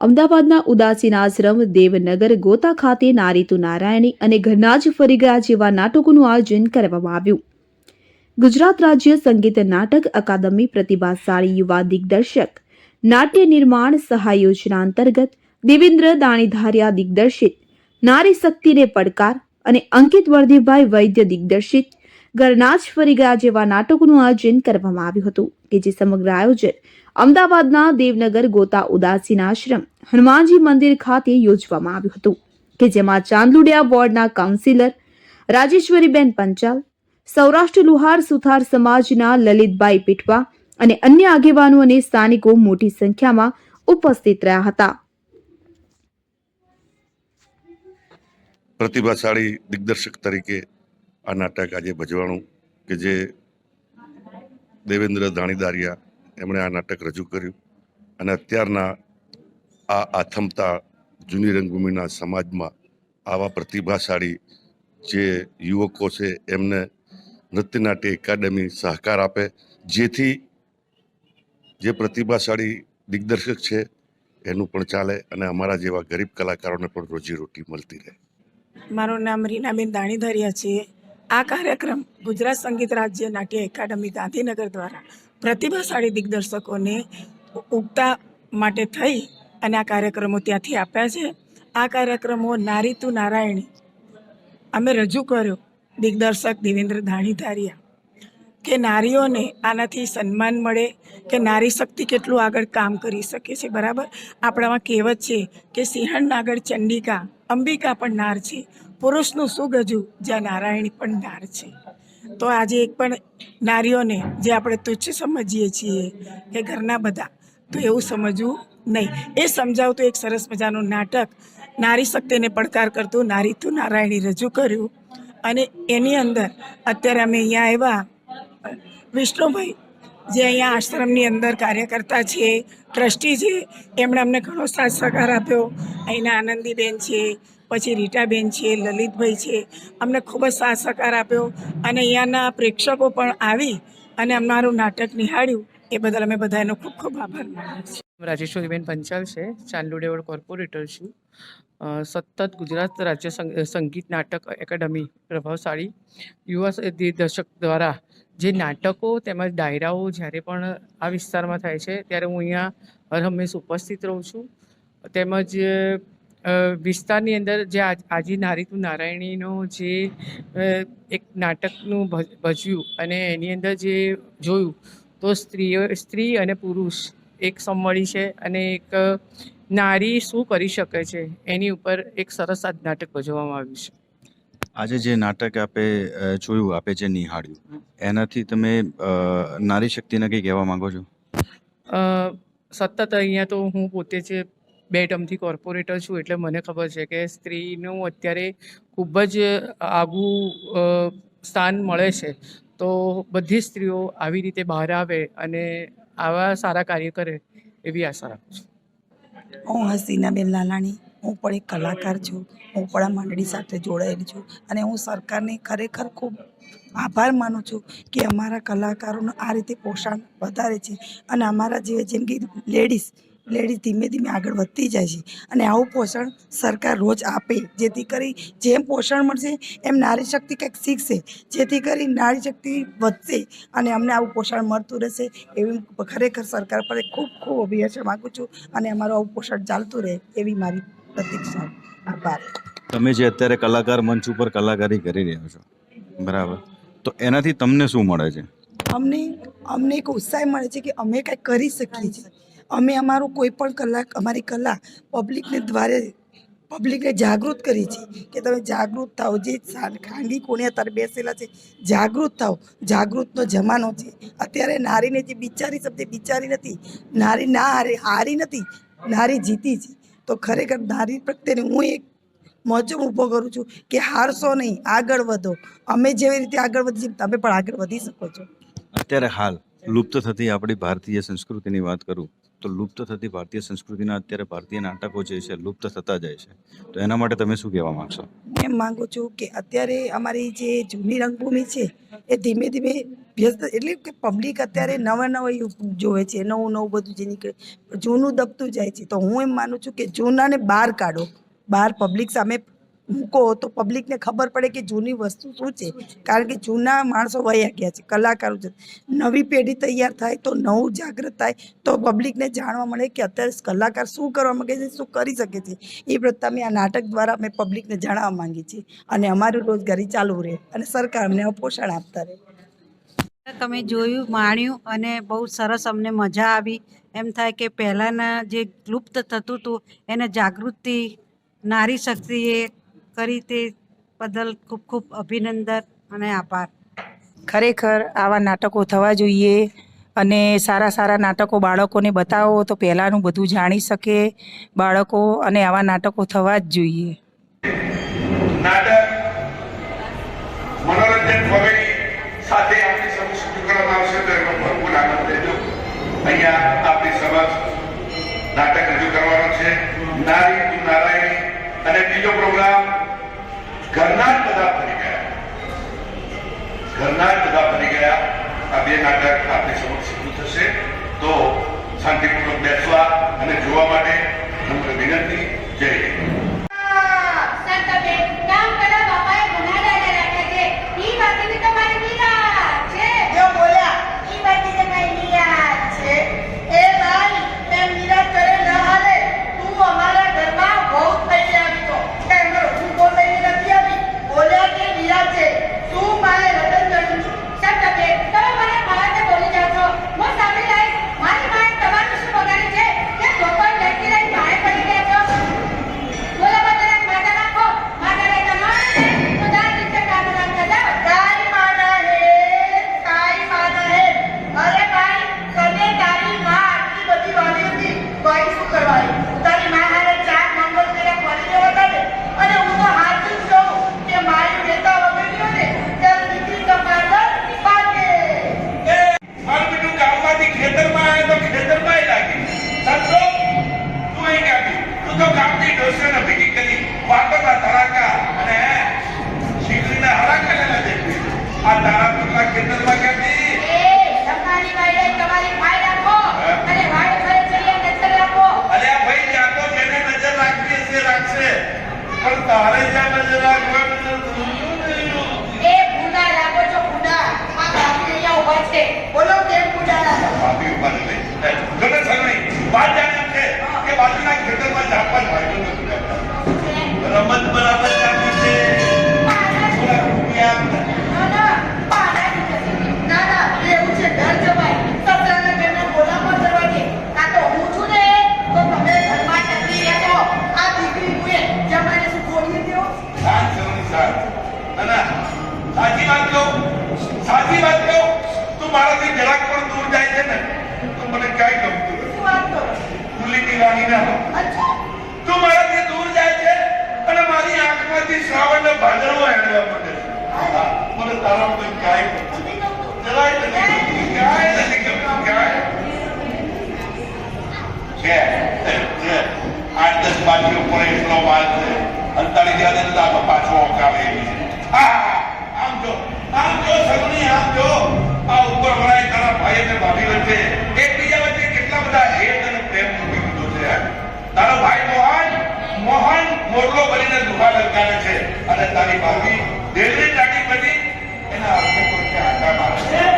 અમદાવાદના ઉદાસીન આશ્રમ દેવનગર ગોતા ખાતે નારીતુ નારાયણી અને ઘરના જ ફરી ગયા જેવા નાટકોનું આયોજન કરવામાં આવ્યું. ગુજરાત રાજ્ય સંગીત નાટક અકાદમી પ્રતિભાશાળી યુવા દિગ્દર્શક, નાટ્ય નિર્માણ સહાય યોજના અંતર્ગત દેવેન્દ્ર દાણીધારિયા દિગ્દર્શિત, નારી શક્તિને પડકાર અને અંકિત વર્ધીભાઈ વૈદ્ય દિગ્દર્શિત ઘરના જ ફરી ગયા જેવા નાટકોનું આયોજન કરવામાં આવ્યું હતું, કે જે સમગ્ર આયોજન અમદાવાદના દેવનગર ગોતા ઉદાસીન આશ્રમ, હનુમાનજી મંદિર ખાતે યોજવામાં આવ્યું હતું, કે જેમાં ચાંદલુડિયા વોર્ડના કાઉન્સિલર રાજેશ્વરીબેન પંચાલ, સૌરાષ્ટ્ર લુહાર સુથાર સમાજના લલિતભાઈ પીઠવા અને અન્ય આગેવાનો અને સ્થાનિકો મોટી સંખ્યામાં ઉપસ્થિત રહ્યા હતા. પ્રતિભાશાળી દિગ્દર્શક તરીકે આ નાટક આજે ભજવાણું કે જે દેવેન્દ્ર ધાણીદારિયા એમણે આ નાટક રજૂ કર્યું. અને અત્યારના આ આથમતા જૂની રંગભૂમિના સમાજમાં આવા પ્રતિભાશાળી જે યુવકો છે, એમને નૃત્યનાટ્ય એકાડેમી સહકાર આપે, જેથી જે પ્રતિભાશાળી દિગ્દર્શક છે, એનું પણ ચાલે અને અમારા જેવા ગરીબ કલાકારોને પણ રોજીરોટી મળતી રહે. મારું નામ રીનાબેન દાણીધરિયા છે. આ કાર્યક્રમ ગુજરાત સંગીત રાજ્ય નાટ્ય એકાડમી ગાંધીનગર દ્વારા પ્રતિભાશાળી દિગ્દર્શકોને ઉગતા માટે થઈ અને આ કાર્યક્રમો ત્યાંથી આપ્યા છે. આ કાર્યક્રમો નારી તું નારાયણી અમે રજૂ કર્યો દિગ્દર્શક દેવેન્દ્ર ધાણીધારિયા કે નારીઓને આનાથી સન્માન મળે કે નારી શક્તિ કેટલું આગળ કામ કરી શકે છે, બરાબર? આપણામાં કહેવત છે કે સિંહણ આગળ ચંડિકા, અંબિકા પણ નાર છે. પુરુષનું શું ગજુ જ્યાં નારાયણી પણ નાર છે. તો આજે એક પણ નારીઓને જે આપણે તુચ્છ સમજીએ છીએ કે ઘરના બધા, તો એવું સમજવું નહીં. એ સમજાવતું એક સરસ મજાનું નાટક, નારી શક્તિને પડકાર કરતું નારી તું નારાયણી રજૂ કર્યું. અને એની અંદર અત્યારે અમે અહીંયા આવ્યા, વિષ્ણુભાઈ, જે અહીંયા આશ્રમની અંદર કાર્યકર્તા છે, ટ્રસ્ટી છે, એમણે અમને ઘણો સાથ સહકાર આપ્યો. અહીંના આનંદીબેન છે પછી રીટાબેન છે, લલિતભાઈ છે, અમને ખૂબ જ સાથ આપ્યો. અને અહીંયાના પ્રેક્ષકો પણ આવી અને અમારું નાટક નિહાળ્યું. એ બદલ અમે બધાનો ખૂબ ખૂબ આભાર માનીએ છીએ. રાજેશ્વરીબેન પંચાલ છે ચાંદુડેવડ કોર્પોરેટર છું. સતત ગુજરાત રાજ્ય સંગીત નાટક એકેડમી પ્રભાવશાળી યુવા દર્શક દ્વારા જે નાટકો તેમજ ડાયરાઓ જ્યારે પણ આ વિસ્તારમાં થાય છે, ત્યારે હું અહીંયા હર હંમેશ ઉપસ્થિત રહું છું. તેમજ વિસ્તારની અંદર જે આજ આજે નારી તું નારાયણીનો જે એક નાટકનું ભજ્યું અને એની અંદર જે જોયું તો સ્ત્રીઓ સ્ત્રી અને પુરુષ એક સમવળી છે અને એક નારી શું કરી શકે છે એની ઉપર એક સરસ આ નાટક ભજવવામાં આવ્યું છે. આજે જે નાટક આપે જોયું આપે જે નિહાળ્યું એનાથી તમે નારી શક્તિને કંઈ કહેવા માંગો છો? સતત અહીંયા તો હું પોતે જ બે ટર્મથી કોર્પોરેટર છું એટલે મને ખબર છે કે સ્ત્રીનું અત્યારે ખૂબ જ આગવું સ્થાન મળે છે. તો બધી સ્ત્રીઓ આવી રીતે બહાર આવે અને આવા સારા કાર્ય કરે એવી આશા રાખું છું. હું હસીનાબેન લાલાણી, હું પણ એક કલાકાર છું. હું પણ આ મંડળી સાથે જોડાયેલી છું અને હું સરકારને ખરેખર ખૂબ આભાર માનું છું કે અમારા કલાકારોનું આ રીતે પોષણ વધારે છે. અને અમારા જે જેમ કે લેડીઝ લેડીઝ ધીમે ધીમે આગળ વધતી જાય છે. અને આવું પોષણ સરકાર રોજ આપે જેથી કરી જેમ પોષણ મળશે એમ નારી શક્તિ કંઈક શીખશે. જેથી કરી નારી શક્તિ વધશે અને અમને આવું પોષણ મળતું રહેશે એવી ખરેખર સરકાર પર ખૂબ ખૂબ અભિયાચના માગું છું અને અમારું આવું પોષણ ચાલતું રહે એવી મારી પ્રતિક્ષા. આભાર. તમે જે અત્યારે કલાકાર મંચ ઉપર કલાકારી કરી રહ્યા છો બરાબર? તો એનાથી તમને શું મળે છે? અમને અમને એક ઉત્સાહ મળે છે કે અમે કંઈક કરી શકીએ છીએ. અમે અમારું કોઈ પણ કલા અમારી કલા પબ્લિકને દ્વારે પબ્લિકને જાગૃત કરી છે કે તમે જાગૃત થાઓ. જે ખાનગી કોણે અત્યારે બેસેલા છે, જાગૃત થાઓ. જાગૃતનો જમાનો છે. અત્યારે નારીને જે બિચારી શબ્દ બિચારી નથી, નારી ના હારે હારી નથી, નારી જીતી છે. તો ખરેખર નારી પ્રત્યેને હું એક મોજમ ઊભો કરું છું કે હારશો નહીં, આગળ વધો. અમે જેવી રીતે આગળ વધી તમે પણ આગળ વધી શકો છો. અત્યારે હાલ લુપ્ત થતી આપણી ભારતીય સંસ્કૃતિની વાત કરું તો લુપ્ત થતી ભારતીય સંસ્કૃતિના અત્યારે ભારતીય નાટકો જે છે લુપ્ત થતા જાય છે. તો એના માટે તમે શું કહેવા માંગશો? એમ માંગુ છું કે અત્યારે અમારી જે જૂની રંગભૂમિ છે, એ ધીમે ધીમે વ્યસ્ત એટલે કે પબ્લિક અત્યારે નવા નવા જોવે છે, નવું નવું બધું જે નીકળે, જૂનું દબતું જાય છે. તો હું એમ માનું છું કે જૂનાને બહાર કાઢો. બહાર પબ્લિક સામે મૂકો તો પબ્લિકને ખબર પડે કે જૂની વસ્તુ શું છે. કારણ કે જૂના માણસો વયા ગયા છે કલાકારો છે. નવી પેઢી તૈયાર થાય તો નવું જાગૃત થાય તો પબ્લિકને જાણવા મળે કે અત્યારે કલાકાર શું કરવા માંગે છે શું કરી શકે છે. એ પ્રત્યે અમે આ નાટક દ્વારા અમે પબ્લિકને જણાવવા માંગીએ છીએ અને અમારી રોજગારી ચાલુ રહે અને સરકાર અમને પોષણ આપતા રહે. તમે જોયું માણ્યું અને બહુ સરસ અમને મજા આવી. એમ થાય કે પહેલાંના જે લુપ્ત થતું હતું એને જાગૃતિ નારી શક્તિએ કરી તે બદલ ખૂબ ખૂબ અભિનંદન અને આભાર. ખરેખર આવા નાટકો થવા જોઈએ અને સારા સારા નાટકો બાળકોને બતાવો તો પહેલાંનું બધું જાણી શકે બાળકો અને આવા નાટકો થવા જ જોઈએ. નાટક મનોરંજન વગેરે સાથે આપણી સમક્ષ રજૂ કરવામાં આવશે તો એનો ભરપૂર આનંદ લેજો અહીંયા આપણી સમક્ષ નાટક રજૂ કરવાનો છે. નારી નારાયણી અને બીજો પ્રોગ્રામ ઘરના જ બધા ગયા. ઘરના જ ગયા. આ બે નાટક આપણી સમક્ષ શરૂ થશે. તો શાંતિપૂર્વક બેસવા અને જોવા માટે નમ્ર વિનંતી જય હિન્દ સંતબે કામ કરવા બાપાએ ગુના દાદા રાખ્યા છે ઈ બાકી તમારી નિરાશ છે જો બોલ્યા ઈ બાકી તમારી નિરાશ છે એ ભાઈ એમ નિરાશ કરે ન હાલે તું અમારા ઘરમાં બહુ થઈ આવી તો કે એમનો ઊભો થઈને નથી આવી બોલ્યા કે નિરાશ છે તું મારે રતન કર્યું સંતબે તમે મને મારાને બોલી જાઓ છો હું સાંભળી લઈશ મારી માએ તમારું શું બગાડ્યું છે કે ધોકો લડકી લઈને બહાર પડી ગયા છો બોલો બધાને માથા રાખો માથા રહેતા માણસને તો દાર નીચે કામ રાખતા જાઓ તારી માના હે તારી માના હે અરે ભાઈ તને તારી માં આટલી બધી વાલી હતી ભાઈ શું કરવાય તારી માં હારે ચાર મંગળ તેરા પડી જવા તારે અને હું તો હાથ જ જોઉં કે મારી નેતા વગેરે ને ત્યારે દીકરી કમાડર પાકે મારું બેટું ગામમાંથી ખેતરમાં આવે તો ખેતરમાં લાગી સંતો તું અહીં ગાડી તું તો ગામની ડોસરને ભેગી કરી વાતોના ધડાકા અને શીખરીના હરાકા લેલા દેખી આ તારા પુતલા ખેતરમાં ક્યાંથી એ તમારી વાયડે તમારી ભાઈ રાખો અને વાડ ઘરે જઈએ નજર રાખો અરે આ ભાઈ ત્યાં તો જેને નજર રાખવી હશે રાખશે પણ તારે જ્યાં નજર રાખવાની નથી. એ બુડા લાગો છો બુડા આ બાપી અહીંયા ઊભા છે બોલો કેમ બુડા લાગો ભાભી ઊભા રહી. જોને સગડી, વાત જાણે એમ છે કે બાજુના ખેતરમાં ઝાપા જ વાગ્યો નથી કરતા. રમત બરાબર ચાલતી છે થોડા રૂપિયા ના ના પાડા નથી ના ના એવું છે ડર જવાય સસરાના ઘરના બોલામાં કરવા દે આ તો હું છું ને તો તમે ઘરમાં ટકી રહેજો આ દીકરી મુએ જમાને શું છોડી દ્યો શાંત સરોની શાંત. ના ના સાચી વાત કહું સાચી વાત કહું તું મારાથી જરાક પણ દૂર જાય છે ને તો મને ક્યાંય ગમતું નથી શું વાત કરો ફૂલીની રાણી ના હો. અચ્છા તું મારાથી દૂર જાય છે અને મારી આંખમાંથી શ્રાવણનો ભાદરવો હેડવા માંડે છે હા, મને તારા વગર ક્યાંય ગમતું નથી. નથી ગમતું જરાય નથી ગમતું. ક્યાંય નથી ગમતું. ક્યાંય. આઠ દસ બાજુ ઉપર એટલો માલ છે. અંતાળી જ્યાં દે તો પાછો ઓકાવે આમ જો આમ જો, સગુણી, આમ જો. આ ઉપર વળાય તારા ભાઈ અને ભાભી વચ્ચે. એકબીજા વચ્ચે કેટલા બધા હેત અને પ્રેમ મૂકી છે તારો ભાઈ મોહન મોહન મોરલો બનીને દુહા લગાડે છે. અને તારી ભાભી દેવરી દાટી બની એના હાથે કોઈ આટા મારે છે.